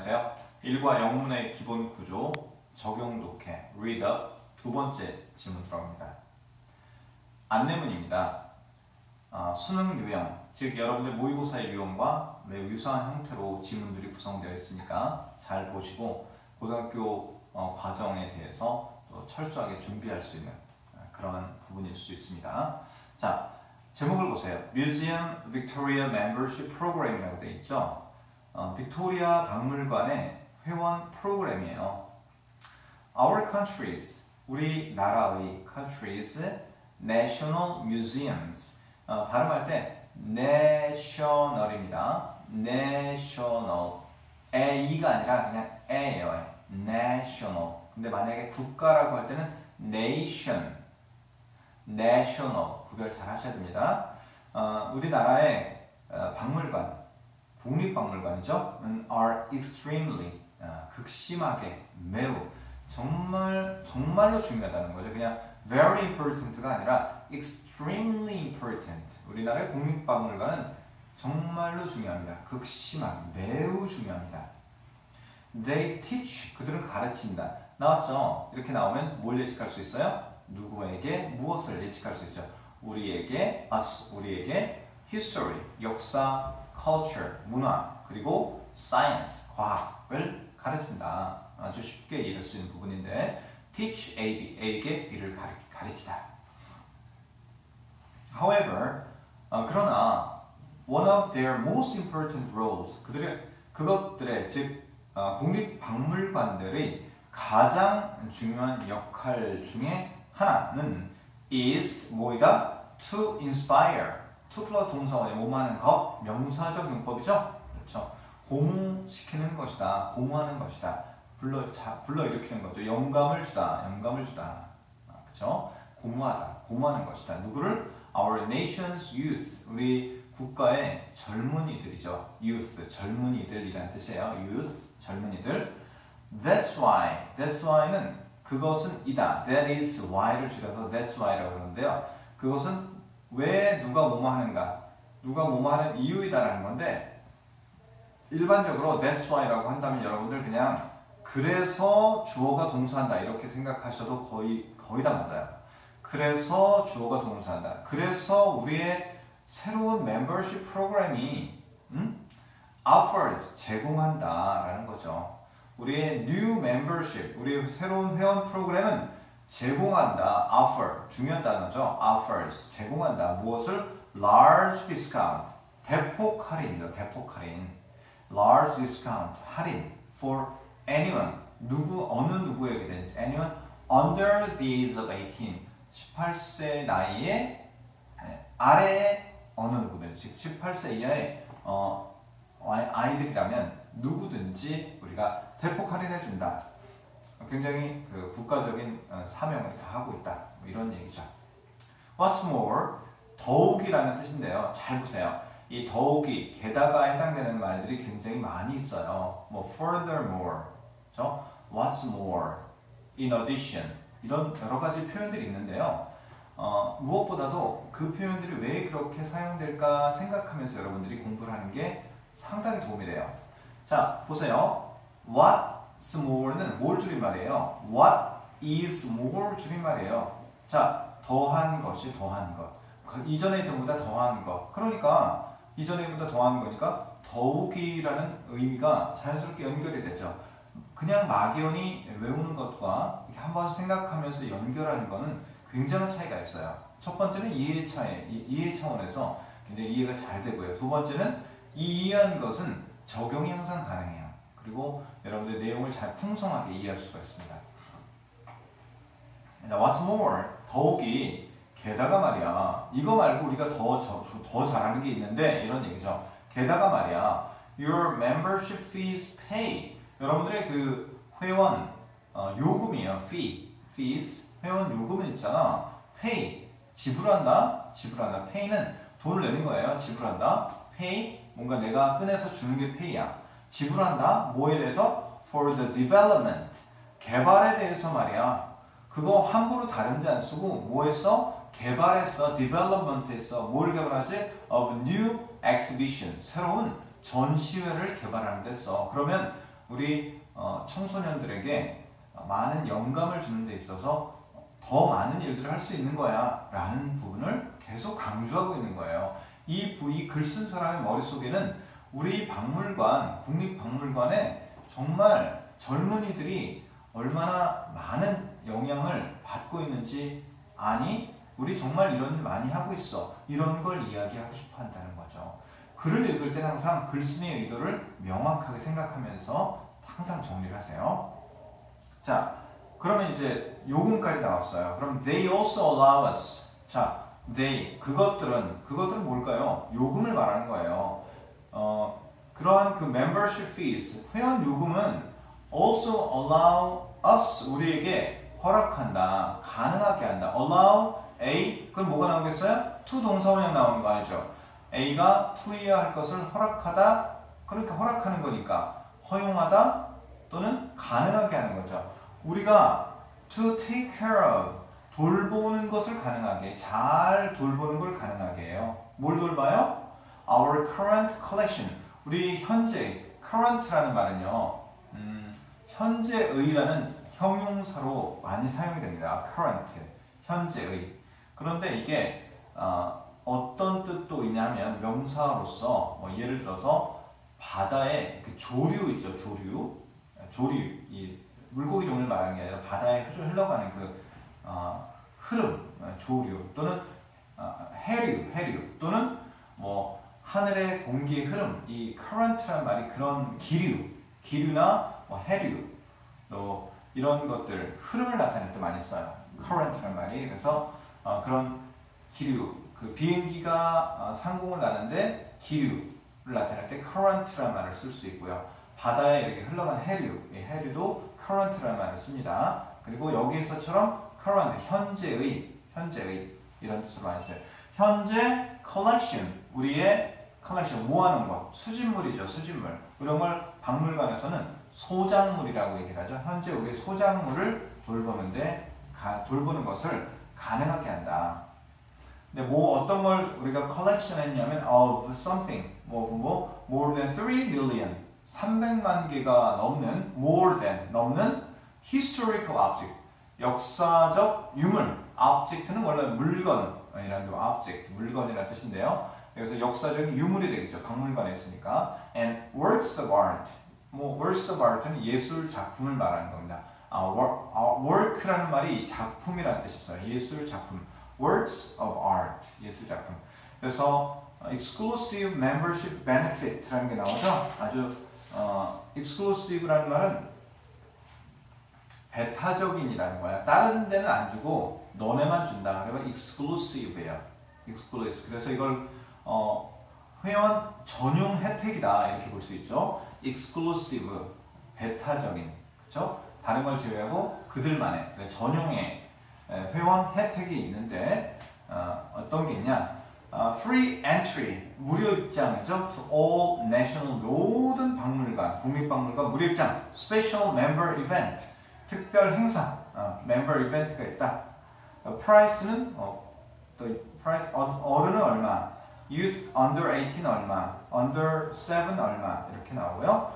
안녕하세요. 1과 영문의 기본 구조, 적용 독해, read 두 번째 질문 들어갑니다. 안내문입니다. 아, 수능 유형, 즉 여러분들 모의고사의 유형과 매우 유사한 형태로 지문들이 구성되어 있으니까 잘 보시고 고등학교 어, 과정에 대해서 또 철저하게 준비할 수 있는 아, 그런 부분일 수 있습니다. 자, 제목을 보세요. Museum Victoria Membership Program이라고 되어 있죠. 어, 빅토리아 박물관의 회원 프로그램이에요. Our countries, 우리 나라의 countries, national museums. 어, 발음할 때 national입니다. national. 에이가 아니라 그냥 에예요. national. 근데 만약에 국가라고 할 때는 nation, national 구별 잘 하셔야 됩니다. 어, 우리나라의 어, 박물관, 국립박물관이죠. 음, are extremely 어, 극심하게 매우 정말 정말로 중요하다는 거죠. 그냥 very important가 아니라 extremely important. 우리나라의 국립박물관은 정말로 중요합니다. 극심한 매우 중요합니다. They teach 그들은 가르친다. 나왔죠? 이렇게 나오면 뭘 예측할 수 있어요? 누구에게 무엇을 예측할 수 있죠? 우리에게 us 우리에게 history 역사 culture 문화 그리고 science 과학을 가르친다. 아주 쉽게 이해할 수 있는 부분인데 teach A, A에게 B를 가르, 가르치다. However, 어, 그러나 one of their most important roles 그들의 그것들의 즉 어, 국립박물관들의 가장 중요한 역할 중에 하나는 is 뭐이다? to inspire. 플러스 동사원의 뭐하는 것 명사적 용법이죠. 그렇죠. 공시키는 것이다. 공하는 것이다. 불러 자, 불러 일으키는 거죠. 영감을 주다. 영감을 주다. 아, 그렇죠. 공부하다. 공부하는 것이다. 누구를? Our nation's youth. 우리 국가의 젊은이들이죠. youth 젊은이들이란 뜻이에요. youth 젊은이들. That's why. That's why는 그것은 이다. That is why를 줄여서 that's why라고 그러는데요. 그것은 왜 누가 뭐뭐 하는가, 누가 뭐뭐 하는 이유이다라는 건데 일반적으로 that's why라고 한다면 여러분들 그냥 그래서 주어가 동사한다 이렇게 생각하셔도 거의 거의 다 맞아요. 그래서 주어가 동사한다. 그래서 우리의 새로운 멤버십 프로그램이 음? offers 제공한다라는 거죠. 우리의 new membership, 우리의 새로운 회원 프로그램은 제공한다. offer 중요한 단어죠. offers 제공한다. 무엇을 large discount 대폭 할인이죠. 대폭 할인. large discount 할인 for anyone 누구 어느 누구에게든지 anyone under the age of 18 18세 나이에 네, 아래 어느 누구든지 즉 18세 이하의 어, 아이- 아이들이라면 누구든지 우리가 대폭 할인해 준다. 굉장히 그 국가적인 어, 사명을 다하고 있다. 뭐 이런 얘기죠. What's more, 더욱이라는 뜻인데요. 잘 보세요. 이 더욱이 게다가 해당되는 말들이 굉장히 많이 있어요. 뭐 furthermore, 죠? What's more, in addition 이런 여러 가지 표현들이 있는데요. 어, 무엇보다도 그 표현들이 왜 그렇게 사용될까 생각하면서 여러분들이 공부를 하는 게 상당히 도움이 돼요. 자, 보세요. What's more는 뭘 줄임말이에요? What is more 줄임말이에요. 자, 더한 것이 더한 것. 그 이전의 경우보다 더한 것. 그러니까 이전의 보다 더한 거니까 더욱이라는 의미가 자연스럽게 연결이 되죠. 그냥 막연히 외우는 것과 한번 생각하면서 연결하는 거는 굉장한 차이가 있어요. 첫 번째는 이해 차이, 이- 이해 차원에서 굉장히 이해가 잘 되고요. 두 번째는 이 이해한 것은 적용이 항상 가능해요. 그리고 여러분들 내용을 잘 풍성하게 이해할 수가 있습니다. 자, what's more, 더욱이 게다가 말이야. 이거 말고 우리가 더, 저- 더 잘하는 게 있는데 이런 얘기죠. 게다가 말이야. Your membership fees pay. 여러분들의 그 회원 어, 요금이에요. fee, fees. 회원 요금은 있잖아. pay. 지불한다. 지불한다. pay는 돈을 내는 거예요. 지불한다. pay. 뭔가 내가 꺼내서 주는 게 pay야. 지불한다. 뭐에 대해서? for the development. 개발에 대해서 말이야. 그거 함부로 다른 데안 쓰고 뭐 했어? 개발했어. development 했어. 뭘 개발하지? of new exhibition. 새로운 전시회를 개발하는 데 써. 그러면 우리 어, 청소년들에게 많은 영감을 주는 데 있어서 더 많은 일들을 할 수 있는 거야 라는 부분을 계속 강조하고 있는 거예요. 이, 이 글 쓴 사람의 머릿속에는 우리 박물관, 국립박물관에 정말 젊은이들이 얼마나 많은 영향을 받고 있는지 아니 우리 정말 이런 일 많이 하고 있어 이런 걸 이야기하고 싶어 한다는 거죠. 글을 읽을 때는 항상 글쓴이의 의도를 명확하게 생각하면서 항상 정리를 하세요. 자, 그러면 이제 요금까지 나왔어요. 그럼 they also allow us. 자, they 그것들은 그것들은 뭘까요? 요금을 말하는 거예요. 어, 그러한 그 membership fees 회원 요금은 also allow us 우리에게 허락한다, 가능하게 한다. allow A 그럼 뭐가 나오겠어요? to 동사원형 나오는 거 알죠? A가 to해야 할 것을 허락하다 그러니까 허락하는 거니까 허용하다 또는 가능하게 하는 거죠. 우리가 to take care of 돌보는 것을 가능하게 잘 돌보는 걸 가능하게 해요. 뭘 돌봐요? Our current collection 우리 현재 current라는 말은요. 음, 현재의라는 형용사로 많이 사용이 됩니다. current 현재의 그런데 이게 어, 어떤 뜻도 있냐면 명사로서 뭐 예를 들어서 바다에 그 조류 있죠 조류 조류 이 물고기 종류를 말하는 게 아니라 바다에 흘러가는 그 어, 흐름 어, 조류 또는 어, 해류 해류 또는 뭐 하늘의 공기의 흐름 이 current라는 말이 그런 기류 기류나 뭐 해류 또 이런 것들 흐름을 나타낼 때 많이 써요 current라는 말이 그래서 어, 그런 기류 그 비행기가 어, 상공을 나는데 기류를 나타낼 때 current라는 말을 쓸 수 있고요. 바다에 이렇게 흘러간 해류, 이 해류도 current라는 말을 씁니다. 그리고 여기에서처럼 current, 현재의, 현재의 이런 뜻으로 많이 써요. 현재 collection, 우리의 collection, 모아놓은 것, 수집물이죠, 수집물. 이런 걸 박물관에서는 소장물이라고 얘기를 하죠. 현재 우리의 소장물을 돌보는데, 가, 돌보는 것을 가능하게 한다. 근데 뭐 어떤 걸 우리가 collection 했냐면 of something 뭐, 뭐 more than 3 million 300만 개가 넘는 more than 넘는 historical object 역사적 유물 object는 원래 물건이라는 거 object 물건이라는 뜻인데요. 그래서 역사적인 유물이 되겠죠. 박물관에 있으니까 and works of art 뭐 works of art는 예술 작품을 말하는 겁니다. 아, work, 아, work라는 말이 작품이라는 뜻이 있어요. 예술 작품. works of art 예술 작품. 그래서 exclusive membership benefit라는 게 나오죠. 아주 어, exclusive라는 말은 배타적인이라는 거야. 다른 데는 안 주고 너네만 준다. 그러면 exclusive예요. exclusive. 그래서 이걸 어, 회원 전용 혜택이다 이렇게 볼 수 있죠. exclusive 배타적인 그렇죠? 다른 걸 제외하고 그들만의 전용의 회원 혜택이 있는데 어, 떤게 있냐? 어, free entry 무료 입장이죠. To all national 모든 박물관, 국립박물관 무료 입장. Special member event 특별 행사, 어, member event가 있다. 어, price는 어, 또 price 어, 어른은 얼마, youth under 18 얼마, under 7 얼마 이렇게 나오고요.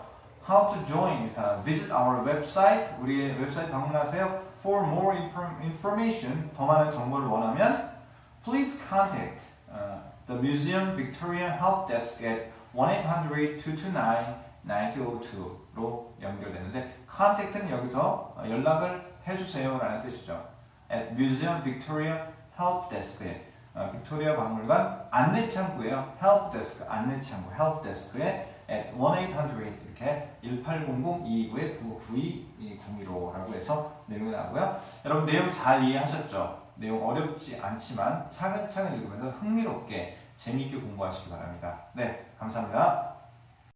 How to join 일단 visit our website 우리의 웹사이트 방문하세요. For more information 더 많은 정보를 원하면 please contact uh, the Museum Victoria Help Desk at 1-800-229-9202로 연결되는데 contact는 여기서 연락을 해주세요라는 뜻이죠. at Museum Victoria Help Desk에 어, 빅토리아 박물관 안내 창구예요. Desk 안내 창구 Desk에 at 1-800 이렇게 1800-229-9202라고 해서 내용이 나오고요. 여러분 내용 잘 이해하셨죠? 내용 어렵지 않지만 차근차근 읽으면서 흥미롭게 재미있게 공부하시기 바랍니다. 네, 감사합니다.